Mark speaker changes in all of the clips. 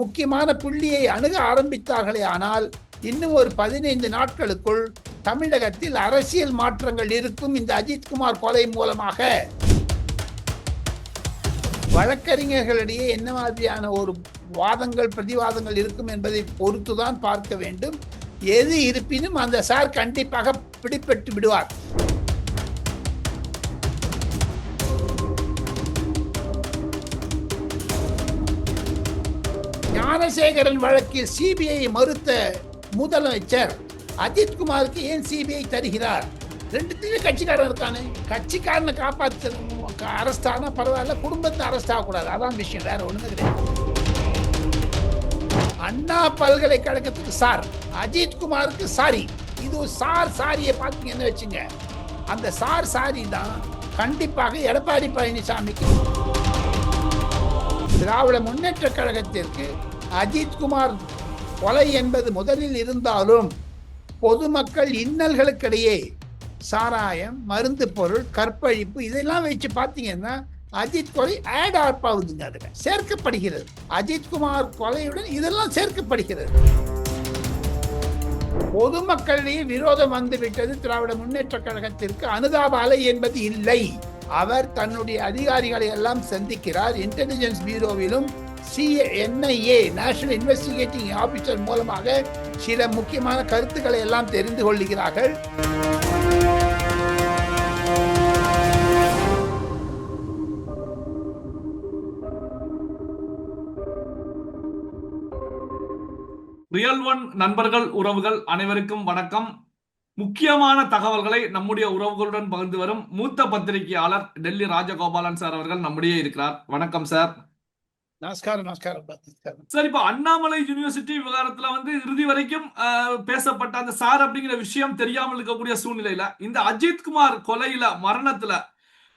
Speaker 1: முக்கியமான புள்ளியை அணுக ஆரம்பித்தார்களே ஆனால் இன்னும் ஒரு பதினைந்து நாட்களுக்குள் தமிழகத்தில் அரசியல் மாற்றங்கள் இருக்கும் இந்த அஜித்குமார் கொலை மூலமாக. வழக்கறிஞர்களிடையே என்ன மாதிரியான ஒரு வாதங்கள் பிரதிவாதங்கள் இருக்கும் என்பதை பொறுத்துதான் பார்க்க வேண்டும். எது இருப்பினும் அந்த சார் கண்டிப்பாக பிடிபட்டு விடுவார். ஞானசேகரன் வழக்கில் சிபிஐ மறுத்த முதலமைச்சர் அஜித்குமாருக்கு ஏன் சிபிஐ தருகிறார்? ரெண்டுத்தையும் கட்சிக்காரன் இருக்கானே. கட்சிக்காரனை காப்பாற்ற அரெஸ்ட் ஆனால் பரவாயில்ல குடும்பத்தை அரெஸ்ட் ஆகக்கூடாது. அதான் விஷயம் வேற ஒன்றும் கிடையாது. அண்ணா பல்கலைக்கழகத்துக்கு சார் அஜித்குமாருக்கு சாரி. இது சார் சாரியை பார்த்தீங்கன்னு வச்சுங்க? அந்த சார் சாரி தான் கண்டிப்பாக எடப்பாடி பழனிசாமிக்கு. திராவிட முன்னேற்ற கழகத்திற்கு அஜித்குமார் கொலை என்பது முதலில் இருந்தாலும் பொதுமக்கள் இன்னல்களுக்கிடையே சாராயம் மருந்து பொருள் கற்பழிப்பு இதெல்லாம் வச்சு பார்த்தீங்கன்னா அஜித் கொலை ஆட் ஆப் ஆகுதுங்க அதுல சேர்க்கப்படுகிறது. அஜித்குமார் கொலையுடன் இதெல்லாம் சேர்க்கப்படுகிறது. பொதுமக்களிடையே விரோதம் வந்துவிட்டது. திராவிட முன்னேற்ற கழகத்திற்கு அனுதாப அலை என்பது இல்லை. அவர் தன்னுடைய அதிகாரிகளை எல்லாம் சந்திக்கிறார். இன்டெலிஜென்ஸ் பியூரோவிலும் சிஎன்ஐஏ நேஷனல் இன்வெஸ்டிகேட்டிங் ஆபீசர் மூலமாக சில முக்கியமான கருத்துக்களை எல்லாம் தெரிந்து கொள்கிறார்கள்
Speaker 2: ரியல் ஒன் நண்பர்கள் உறவுகள் அனைவருக்கும் வணக்கம். முக்கியமான தகவல்களை நம்முடைய உறவுகளுடன் பகிர்ந்து வரும் மூத்த பத்திரிகையாளர் டெல்லி ராஜகோபாலன் சார் அவர்கள் நம்முடைய இருக்கிறார். வணக்கம் சார்.
Speaker 1: நமஸ்காரம் நமஸ்காரம்
Speaker 2: சார் இப்ப அண்ணாமலை யூனிவர்சிட்டி விவகாரத்துல வந்து இறுதி வரைக்கும் பேசப்பட்ட அந்த சார் அப்படிங்கிற விஷயம் தெரியாமல் இருக்கக்கூடிய சூழ்நிலையில இந்த அஜித் குமார் கொலையில மரணத்துல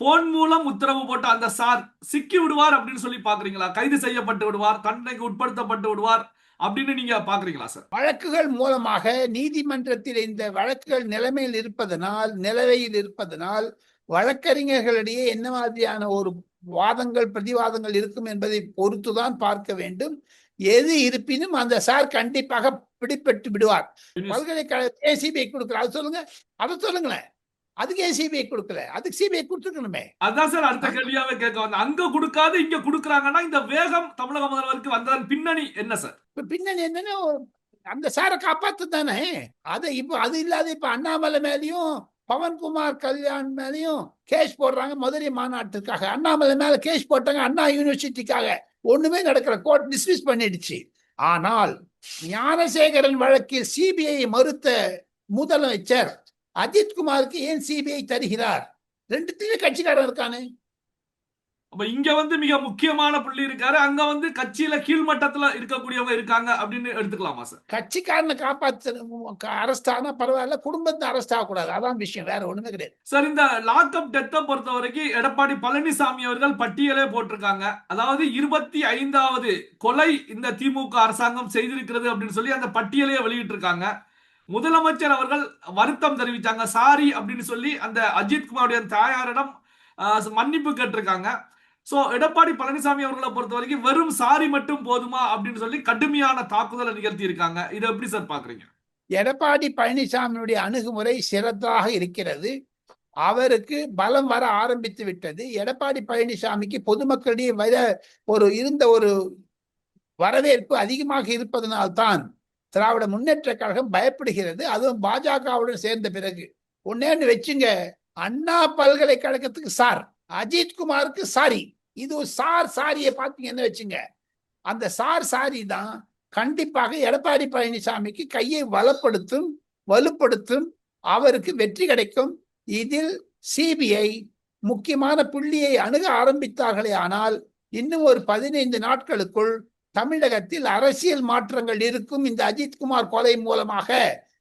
Speaker 2: போன் மூலம் உத்தரவு போட்ட அந்த சார் சிக்கி விடுவார் அப்படின்னு சொல்லி பாக்குறீங்களா? கைது செய்யப்பட்டு விடுவார் தண்டனைக்கு உட்படுத்தப்பட்டு விடுவார் அப்படின்னு நீங்க பாக்குறீங்களா சார்?
Speaker 1: வழக்குகள் மூலமாக நீதிமன்றத்தில் இந்த வழக்குகள் நிலைமையில் இருப்பதனால் நிலவையில் இருப்பதனால் வழக்கறிஞர்களிடையே என்ன மாதிரியான ஒரு வாதங்கள் பிரதிவாதங்கள் இருக்கும் என்பதை பொறுத்துதான் பார்க்க வேண்டும். எது இருப்பினும் அந்த சார் கண்டிப்பாக பிடிபட்டு விடுவார். பல்கலைக்கழக சிபிஐ கொடுக்கல அது சொல்லுங்க. அதை சொல்லுங்களேன். அதுக்கு ஏன் சிபிஐ கொடுக்கல. அதுக்கு சிபிஐ கொடுத்துருக்கணுமே.
Speaker 2: அதான் சார் அடுத்த கேள்வியாவே கேட்க வந்தேன் அங்க கொடுக்காது இங்க கொடுக்குறாங்கன்னா இந்த வேகம் தமிழக முதல்வருக்கு வந்ததன் பின்னணி என்ன சார்?
Speaker 1: இப்ப பின்னணி என்னன்னா அந்த சாரை காப்பாத்து தானே அதை இப்போ அது இல்லாத இப்ப அண்ணாமலை மேலயும் பவன்குமார் கல்யாண் மேலையும் கேஸ் போடுறாங்க மதுரை மாநாட்டுக்காக. அண்ணாமலை மேல கேஸ் போட்டாங்க அண்ணா யூனிவர்சிட்டிக்காக. ஒண்ணுமே நடக்கிற கோர்ட் டிஸ்மிஸ் பண்ணிடுச்சு. ஆனால் ஞானசேகரன் வழக்கில் சிபிஐ மறுத்த முதலமைச்சர் அஜித்குமாருக்கு ஏன் சிபிஐ தருகிறார்? ரெண்டுத்தையும் கட்சிக்காரன் இருக்கானே.
Speaker 2: அப்ப இங்க வந்து மிக முக்கியமான புள்ளி இருக்காரு. அங்க வந்து கட்சியில கீழ்மட்டத்துல இருக்கக்கூடியவங்க இருக்காங்க அப்படின்னு எடுத்துக்கலாமா சார்?
Speaker 1: கட்சிக்காரனை காப்பாற்ற அரெஸ்ட் ஆனா பரவாயில்ல குடும்பத்தை அரெஸ்ட் ஆகக்கூடாது. அதான் விஷயம் வேற ஒண்ணுமே கிடையாது.
Speaker 2: சார் இந்த லாக்அப் டெத்தை பொறுத்த வரைக்கும் எடப்பாடி பழனிசாமி அவர்கள் பட்டியலே போட்டிருக்காங்க. அதாவது இருபத்தி ஐந்தாவது கொலை இந்த திமுக அரசாங்கம் செய்திருக்கிறது அப்படின்னு சொல்லி அந்த பட்டியலையே வெளியிட்டிருக்காங்க. முதலமைச்சர் அவர்கள் வருத்தம் தெரிவித்தாங்க சாரி அப்படின்னு சொல்லி அந்த அஜித் குமாருடைய தாயாரிடம் மன்னிப்பு கேட்டிருக்காங்க. சோ எடப்பாடி பழனிசாமி அவர்களை பொறுத்த வரைக்கும் வெறும் சாரி மட்டும் போதுமா அப்படின்னு சொல்லி கடுமையான தாக்குதலை நிகழ்த்தி இருக்காங்க இதை எப்படி சார் பாக்குறீங்க
Speaker 1: எடப்பாடி பழனிசாமியுடைய அணுகுமுறை சிறப்பாக இருக்கிறது. அவருக்கு பலம் வர ஆரம்பித்து விட்டது. எடப்பாடி பழனிசாமிக்கு பொதுமக்களிடையே வர ஒரு இருந்த ஒரு வரவேற்பு அதிகமாக இருப்பதனால்தான் திராவிட முன்னேற்ற கழகம் பயப்படுகிறது. அதுவும் பாஜகவுடன் சேர்ந்த பிறகு. ஒன்னேன்னு வச்சுங்க அண்ணா பல்கலைக்கழகத்துக்கு சார். அஜித்குமாருக்கு சாரி. இது ஒரு சார் சாரியை பார்த்தீங்கன்னு வச்சுங்க. அந்த சார் சாரி தான் கண்டிப்பாக எடப்பாடி பழனிசாமிக்கு கையை வலப்படுத்தும் வலுப்படுத்தும் அவருக்கு வெற்றி கிடைக்கும். இதில் சிபிஐ முக்கியமான புள்ளியை அணுக ஆரம்பித்தார்களே ஆனால் இன்னும் ஒரு பதினைந்து நாட்களுக்குள் தமிழகத்தில் அரசியல் மாற்றங்கள் இருக்கும் இந்த அஜித்குமார் கொலை மூலமாக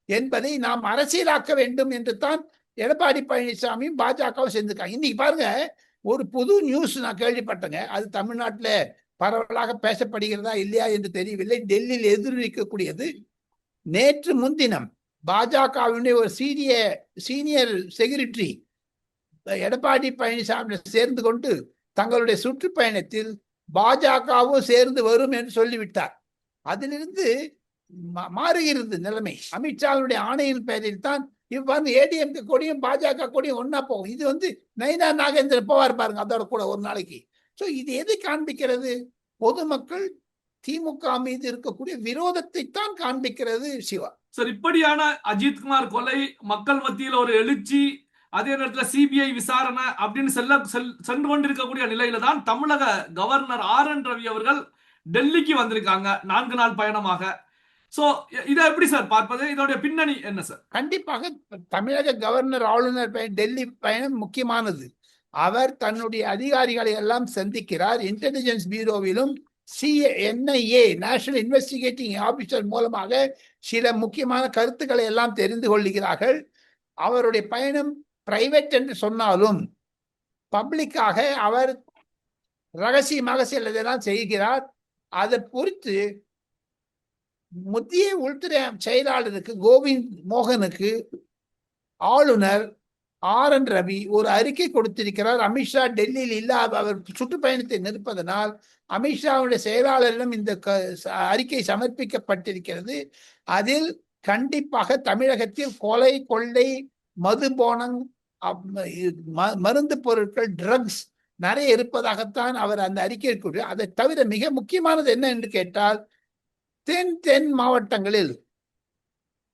Speaker 1: என்பதை நாம் அரசியலாக்க வேண்டும் என்று தான் எடப்பாடி பழனிசாமியும் பாஜகவும் சேர்ந்துருக்காங்க. இன்னைக்கு பாருங்க ஒரு புது நியூஸ் நான் கேள்விப்பட்டேங்க. அது தமிழ்நாட்டில் பரவலாக பேசப்படுகிறதா இல்லையா என்று தெரியவில்லை. டெல்லியில் எதிரொலிக்கக்கூடியது. நேற்று முன்தினம் பாஜகவினுடைய ஒரு senior senior secretary Edappadi Palaniswami சேர்ந்து கொண்டு தங்களுடைய சுற்றுப்பயணத்தில் பாஜகவும் சேர்ந்து வரும் என்று சொல்லிவிட்டார். அதிலிருந்து மா- மாறுகிறது நிலைமை. அமித்ஷாவுடைய ஆணையின் பெயரில் தான் இப்போ வந்து ஏடிஎம்கே கொடியும் பாஜக கொடியும் ஒன்றா போகும். இது வந்து நயினா நாகேந்திரன் போவார் பாருங்க அதோட கூட ஒரு நாளைக்கு. ஸோ இது எதை காண்பிக்கிறது? பொதுமக்கள் திமுக மீது இருக்கக்கூடிய விரோதத்தை தான் காண்பிக்கிறது சிவா.
Speaker 2: சார் இப்படியான அஜித்குமார் கொலை மக்கள் மத்தியில் ஒரு எழுச்சி அதே நேரத்தில் சிபிஐ விசாரணை அப்படின்னு செல்ல செல் சென்று கொண்டிருக்கக்கூடிய நிலையில தான் தமிழக கவர்னர் ஆர் என் ரவி அவர்கள் டெல்லிக்கு வந்திருக்காங்க நான்கு நாள் பயணமாக. சோ இதை எப்படி சார் பார்ப்பது? இதோடைய பின்னணி என்ன சார்?
Speaker 1: கண்டிப்பாக தமிழக கவர்னர் ஆளுநர் பயணம் டெல்லி பயணம் முக்கியமானது. அவர் தன்னுடைய அதிகாரிகளை எல்லாம் சந்திக்கிறார். Intelligence பியூரோவிலும் C NIA national investigating officer மூலமாக சில முக்கியமான கருத்துக்களை எல்லாம் தெரிந்து கொள்கிறார்கள். அவருடைய பயணம் பிரைவேட் என்று சொன்னாலும் பப்ளிக்காக அவர் ரகசியமாக சிலதெல்லாம் செய்கிறார். அதை குறித்து மத்திய உள்துறை செயலாளருக்கு கோவிந்த் மோகனுக்கு ஆளுநர் ஆர் என் ரவி ஒரு அறிக்கை கொடுத்திருக்கிறார். அமித்ஷா டெல்லியில் இல்லாத அவர் சுற்றுப்பயணத்தை நிற்பதனால் அமித்ஷாவுடைய செயலாளரிடம் இந்த க- அறிக்கை சமர்ப்பிக்கப்பட்டிருக்கிறது. அதில் கண்டிப்பாக தமிழகத்தில் கொலை கொள்ளை மதுபானம் அப்- ம- மருந்து பொருட்கள் ட்ரக்ஸ் நிறைய இருப்பதாகத்தான் அவர் அந்த அறிக்கை கூறி அதை தவிர மிக முக்கியமானது என்ன என்று கேட்டால் தென் தென் மாவட்டங்களில்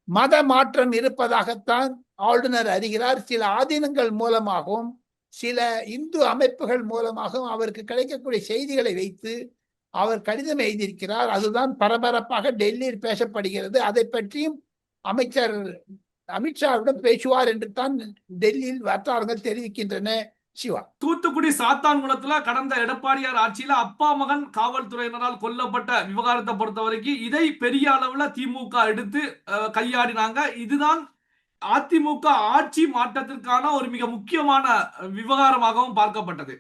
Speaker 1: மத மாற்றம் இருப்பதாகத்தான் ஆளுநர் அறிகிறார். சில ஆதீனங்கள் மூலமாகவும் சில இந்து அமைப்புகள் மூலமாகவும் அவருக்கு கிடைக்கக்கூடிய செய்திகளை வைத்து அவர் கடிதம் எழுதியிருக்கிறார். அதுதான் பரபரப்பாக டெல்லியில் பேசப்படுகிறது. அதை பற்றியும் அமைச்சர் அமித்ஷாவிடம் பேசுவார் என்று தான் டெல்லியில் வட்டாரங்கள் தெரிவிக்கின்றன. சிவா.
Speaker 2: தூத்துக்குடி சாத்தான்குளத்துல கடந்த எடப்பாடியார் ஆட்சியில அப்பா மகன் காவல்துறையினரால் கொல்லப்பட்ட விவகாரத்தை பொறுத்த வரைக்கும் இதை பெரிய அளவுல திமுக எடுத்து கையாடினாங்க. இதுதான் அதிமுக ஆட்சி மாற்றத்திற்கான ஒரு மிக முக்கியமான விவகாரமாகவும் பார்க்கப்பட்டது.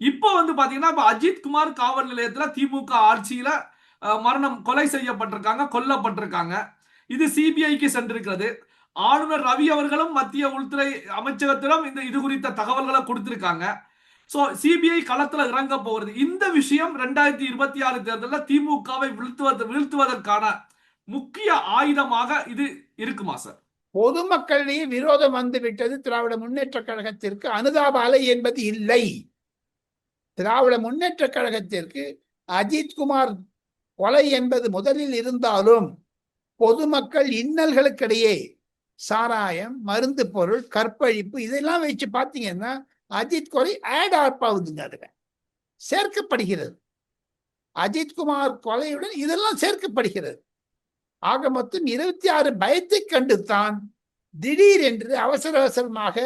Speaker 2: இப்போ வந்து பாத்தீங்கன்னா இப்போ அஜித் குமார் காவல் நிலையத்துல திமுக ஆட்சியில மரணம் கொலை செய்யப்பட்டிருக்காங்க கொல்லப்பட்டிருக்காங்க. இது சிபிஐக்கு சென்றிருக்கிறது. ஆளுநர் ரவி அவர்களும் மத்திய உள்துறை அமைச்சகத்திடம் இந்த இது குறித்த தகவல்களை கொடுத்திருக்காங்க. ஸோ சிபிஐ களத்தில் இறங்க போகிறது. இந்த விஷயம் ரெண்டாயிரத்தி இருபத்தி ஆறு தேர்தலில் திமுகவை வீழ்த்துவது வீழ்த்துவதற்கான முக்கிய ஆயுதமாக இது இருக்குமா சார்
Speaker 1: பொதுமக்களிடையே விரோதம் வந்துவிட்டது திராவிட முன்னேற்ற கழகத்திற்கு. அனுதாப அலை என்பது இல்லை. திராவிட முன்னேற்ற கழகத்திற்கு அஜித்குமார் கொலை என்பது முதலில் இருந்தாலும் பொதுமக்கள் இன்னல்களுக்கிடையே சாராயம் மருந்து பொருள் கற்பழிப்பு இதெல்லாம் வச்சு பார்த்தீங்கன்னா அஜித் கொலை ஆட் ஆப் ஆகுதுங்க அதில். சேர்க்கப்படுகிறது. அஜித்குமார் கொலையுடன் இதெல்லாம் சேர்க்கப்படுகிறது. ஆக மொத்தம் இருபத்தி ஆறு பயத்தை கண்டு தான் திடீர் என்று அவசர அவசரமாக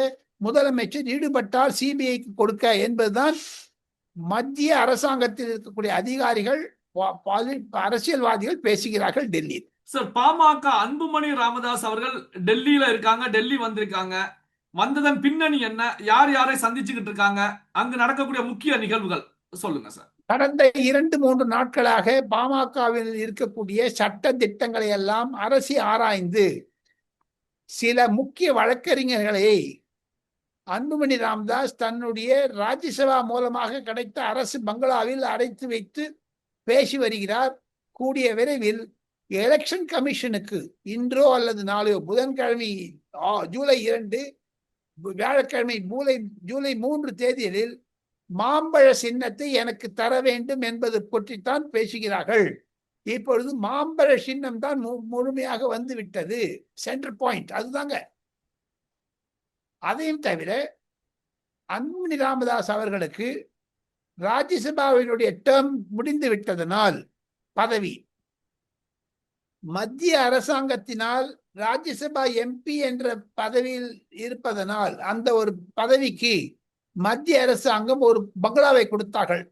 Speaker 1: முதலமைச்சர் ஈடுபட்டார் சிபிஐக்கு கொடுக்க என்பதுதான் மத்திய அரசாங்கத்தில் இருக்கக்கூடிய அதிகாரிகள் அரசியல்வாதிகள் பேசுகிறார்கள் டெல்லியில்.
Speaker 2: சார் பாமக அன்புமணி ராமதாஸ் அவர்கள் டெல்லியில இருக்காங்க டெல்லி வந்திருக்காங்க. வந்ததன் பின்னணி என்ன? யார் யாரை சந்திச்சுக்கிட்டு இருக்காங்க? அங்கு நடக்கக்கூடிய முக்கிய நிகழ்வுகள் சொல்லுங்க சார்
Speaker 1: கடந்த இரண்டு மூன்று நாட்களாக பாமகவில் இருக்கக்கூடிய சட்ட திட்டங்களை எல்லாம் அரசி ஆராய்ந்து சில முக்கிய வழக்கறிஞர்களை அன்புமணி ராமதாஸ் தன்னுடைய ராஜ்யசபா மூலமாக கிடைத்த அரசு பங்களாவில் அடைத்து வைத்து பேசி வருகிறார். கூடிய விரைவில் எலெக்ஷன் கமிஷனுக்கு இன்றோ அல்லது நாளையோ புதன்கிழமை ஆ, ஜூலை இரண்டு வியாழக்கிழமை ஜூலை ஜூலை மூன்று தேதிகளில் மாம்பழ சின்னத்தை எனக்கு தர வேண்டும் என்பது பற்றித்தான் பேசுகிறார்கள். இப்பொழுது மாம்பழ சின்னம் தான் மு- முழுமையாக வந்து விட்டது சென்டர் பாயிண்ட் அதுதாங்க. அதையும் தவிர அன்புமணி ராமதாஸ் அவர்களுக்கு ராஜ்யசபாவினுடைய டேர்ம் முடிந்து விட்டதனால் பதவி மத்திய அரசாங்கத்தினால் ராஜ்யசபா எம்பி என்ற பதவியில் இருப்பதனால் அந்த ஒரு பதவிக்கு மத்திய அரசாங்கம் ஒரு பங்களாவை கொடுத்தார்கள்.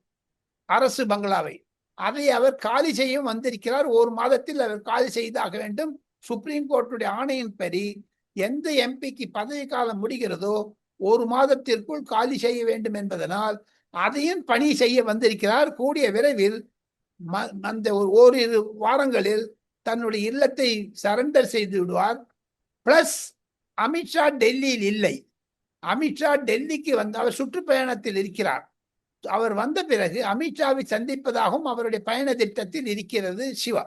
Speaker 1: அரசு பங்களாவை. அதை அவர் காலி செய்யும் வந்திருக்கிறார். ஒரு மாதத்தில் அவர் காலி செய்தாக வேண்டும். சுப்ரீம் கோர்ட்டுடைய ஆணையின்படி எந்த எம்பிக்கு பதவி காலம் முடிகிறதோ ஒரு மாதத்திற்குள் காலி செய்ய வேண்டும் என்பதனால் அதையும் பணி செய்ய வந்திருக்கிறார். கூடிய விரைவில் ம- அந்த ஒரு ஓரிரு வாரங்களில் தன்னுடைய இல்லத்தை சரண்டர் செய்து விடுவார். பிளஸ் அமித்ஷா டெல்லியில் இல்லை. அமித்ஷா டெல்லிக்கு வந்து அவர் சுற்றுப்பயணத்தில் இருக்கிறார். அவர் வந்த பிறகு அமித்ஷாவை சந்திப்பதாகவும் அவருடைய பயண திட்டத்தில் இருக்கிறது சிவா.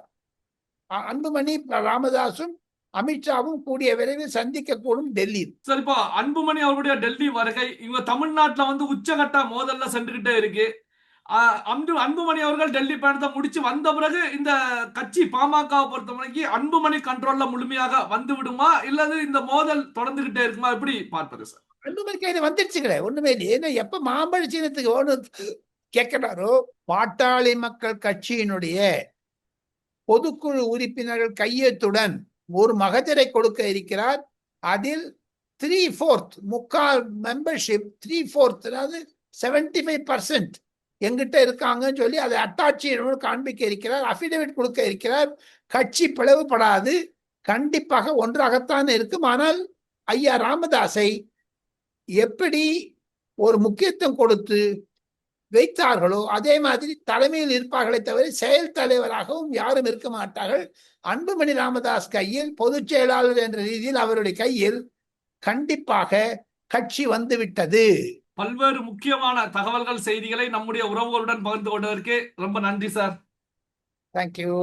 Speaker 1: அன்புமணி ராமதாசும் அமித்ஷாவும் கூடிய விரைவில் சந்திக்க கூடும்
Speaker 2: டெல்லி சரிப்பா அன்புமணி அவருடைய டெல்லி வருகை இவங்க தமிழ்நாட்டுல வந்து உச்சகட்ட மோதல்ல சென்றுகிட்டே இருக்கு. அன்பு அன்புமணி அவர்கள் டெல்லி பயணத்தை முடிச்சு வந்த பிறகு இந்த கட்சி பாமகவை பொறுத்தவரைக்கு அன்புமணி கண்ட்ரோல்ல முழுமையாக வந்து விடுமா? இல்லது இந்த மோதல் தொடர்ந்துகிட்டே இருக்குமா? எப்படி பார்ப்பது சார்?
Speaker 1: அன்புமணிக்கு இது வந்துருச்சுங்களே ஒண்ணுமே இல்லை. ஏன்னா எப்ப மாம்பழ சீனத்துக்கு ஒன்று கேட்கிறாரோ பாட்டாளி மக்கள் கட்சியினுடைய பொதுக்குழு உறுப்பினர்கள் கையெழுத்துடன் ஒரு மகஜரை கொடுக்க இருக்கிறார். அதில் த்ரீ ஃபோர்த் முக்கால் மெம்பர்ஷிப் த்ரீ ஃபோர்த் அதாவது செவன்டி ஃபைவ் பர்சன்ட் எங்கிட்ட இருக்காங்கன்னு சொல்லி அதை அட்டாட்சி காண்பிக்க இருக்கிறார் அஃபிடவிட் கொடுக்க இருக்கிறார். கட்சி பிளவுபடாது. கண்டிப்பாக ஒன்றாகத்தான் இருக்கும். ஆனால் ஐயா ராமதாஸை எப்படி ஒரு முக்கியத்துவம் கொடுத்து வைத்தார்களோ அதே மாதிரி தலைமையில் இருப்பார்களே தவிர செயல் தலைவராகவும் யாரும் இருக்க மாட்டார்கள். அன்புமணி ராமதாஸ் கையில் பொதுச் செயலாளர் என்ற ரீதியில் அவருடைய கையில் கண்டிப்பாக கட்சி வந்துவிட்டது.
Speaker 2: பல்வேறு முக்கியமான தகவல்கள் செய்திகளை நம்முடைய உறவுகளுடன் பகிர்ந்து கொண்டதற்கு ரொம்ப நன்றி சார்.
Speaker 1: தேங்க்யூ